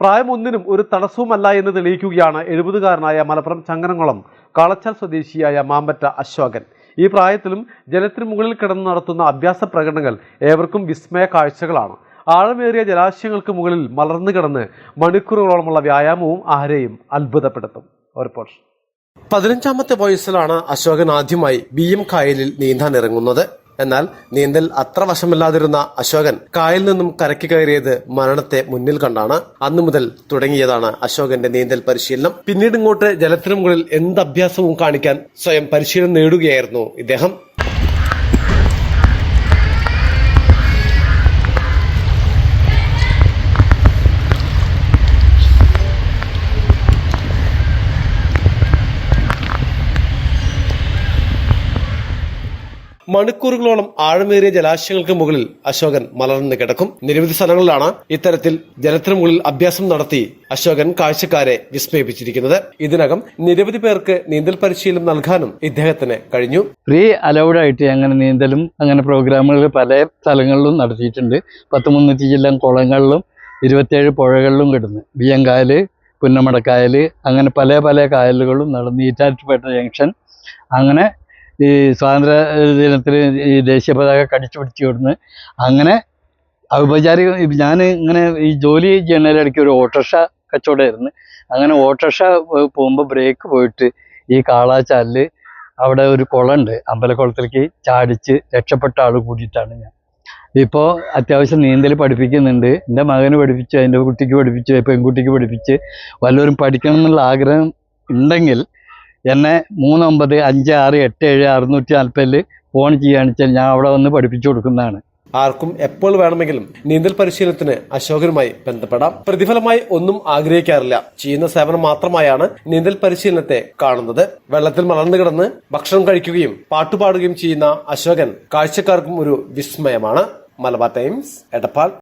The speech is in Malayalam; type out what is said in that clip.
പ്രായം ഒന്നിനും ഒരു തടസ്സവുമല്ല എന്ന് തെളിയിക്കുകയാണ് എഴുപതുകാരനായ മലപ്പുറം ചങ്ങനംകുളം കാളച്ചാൽ സ്വദേശിയായ മാമ്പറ്റ അശോകൻ. ഈ പ്രായത്തിലും ജലത്തിന് മുകളിൽ കിടന്ന് നടത്തുന്ന അഭ്യാസ പ്രകടനങ്ങൾ ഏവർക്കും വിസ്മയ കാഴ്ചകളാണ്. ആഴമേറിയ ജലാശയങ്ങൾക്ക് മുകളിൽ മലർന്നു കിടന്ന് മണിക്കൂറുകളോളമുള്ള വ്യായാമവും ആരെയും അത്ഭുതപ്പെടുത്തും. പതിനഞ്ചാമത്തെ വയസ്സിലാണ് അശോകൻ ആദ്യമായി ബി എം കായലിൽ നീന്താൻ ഇറങ്ങുന്നത്. എന്നാൽ നീന്തൽ അത്ര വശമില്ലാതിരുന്ന അശോകൻ കായലിൽ നിന്നും കരയ്ക്ക് കയറിയത് മരണത്തെ മുന്നിൽ കണ്ടാണ്. അന്നു മുതൽ തുടങ്ങിയതാണ് അശോകന്റെ നീന്തൽ പരിശീലനം. പിന്നീട് ഇങ്ങോട്ട് ജലത്തിനു മുകളിൽ എന്ത് അഭ്യാസവും കാണിക്കാൻ സ്വയം പരിശീലനം നേടുകയായിരുന്നു ഇദ്ദേഹം. മണിക്കൂറുകളോളം ആഴമേറിയ ജലാശയങ്ങൾക്ക് മുകളിൽ അശോകൻ മലർന്നു കിടക്കും. നിരവധി സ്ഥലങ്ങളിലാണ് ഇത്തരത്തിൽ ജലത്തിന് മുകളിൽ അഭ്യാസം നടത്തി അശോകൻ കാഴ്ചക്കാരെ വിസ്മയിപ്പിച്ചിരിക്കുന്നത്. ഇതിനകം നിരവധി പേർക്ക് നീന്തൽ പരിശീലനം നൽകാനും ഇദ്ദേഹത്തിന് കഴിഞ്ഞു. ഫ്രീ അലൗഡ് ആയിട്ട് അങ്ങനെ നീന്തലും അങ്ങനെ പ്രോഗ്രാമുകൾ പല സ്ഥലങ്ങളിലും നടത്തിയിട്ടുണ്ട്. പത്ത് മുന്നൂറ്റി ജില്ല കുളങ്ങളിലും ഇരുപത്തിയേഴ് പുഴകളിലും കിടന്ന്. ബിയങ്കായൽ പുന്നമടക്കായൽ അങ്ങനെ പല പല കായലുകളും നടന്ന് ഈറ്റാറ്റുപേട്ട ജംഗ്ഷൻ അങ്ങനെ ഈ സ്വാതന്ത്ര്യ ദിനത്തിൽ ഈ ദേശീയ പതാക കടിച്ചു പിടിച്ചു കൊടുന്ന് അങ്ങനെ ഔപചാരിക ഞാൻ ഇങ്ങനെ ഈ ജോലി ചെയ്യുന്നതിലിടയ്ക്ക് ഒരു ഓട്ടോറിക്ഷ കച്ചവടമായിരുന്നു. അങ്ങനെ ഓട്ടോറിക്ഷ പോകുമ്പോൾ ബ്രേക്ക് പോയിട്ട് ഈ കാളാച്ചാലിൽ അവിടെ ഒരു കുളമുണ്ട് അമ്പലക്കുളത്തിലേക്ക് ചാടിച്ച് രക്ഷപ്പെട്ട ആൾ കൂടിയിട്ടാണ് ഞാൻ. ഇപ്പോൾ അത്യാവശ്യം നീന്തൽ പഠിപ്പിക്കുന്നുണ്ട്. എന്റെ മകന് പഠിപ്പിച്ച് എന്റെ കുട്ടിക്ക് പഠിപ്പിച്ച് പെൺകുട്ടിക്ക് പഠിപ്പിച്ച് വല്ലവരും പഠിക്കണം എന്നുള്ള ആഗ്രഹം ഉണ്ടെങ്കിൽ എന്നെ മൂന്ന് ഒമ്പത് അഞ്ച് ആറ് എട്ട് ഏഴ് അറുന്നൂറ്റി നാൽപ്പതിൽ ഫോൺ ചെയ്യുകയാണെന്ന് വെച്ചാൽ ഞാൻ അവിടെ വന്ന് പഠിപ്പിച്ചു കൊടുക്കുന്നതാണ്. ആർക്കും എപ്പോൾ വേണമെങ്കിലും നീന്തൽ പരിശീലനത്തിന് അശോകനുമായി ബന്ധപ്പെടാം. പ്രതിഫലമായി ഒന്നും ആഗ്രഹിക്കാറില്ല. ചെയ്യുന്ന സേവനം മാത്രമായാണ് നീന്തൽ പരിശീലനത്തെ കാണുന്നത്. വെള്ളത്തിൽ മലർന്നു കിടന്ന് ഭക്ഷണം കഴിക്കുകയും പാട്ടുപാടുകയും ചെയ്യുന്ന അശോകൻ കാഴ്ചക്കാർക്കും ഒരു വിസ്മയമാണ്. മലബാർ ടൈംസ് എടപ്പാൾ.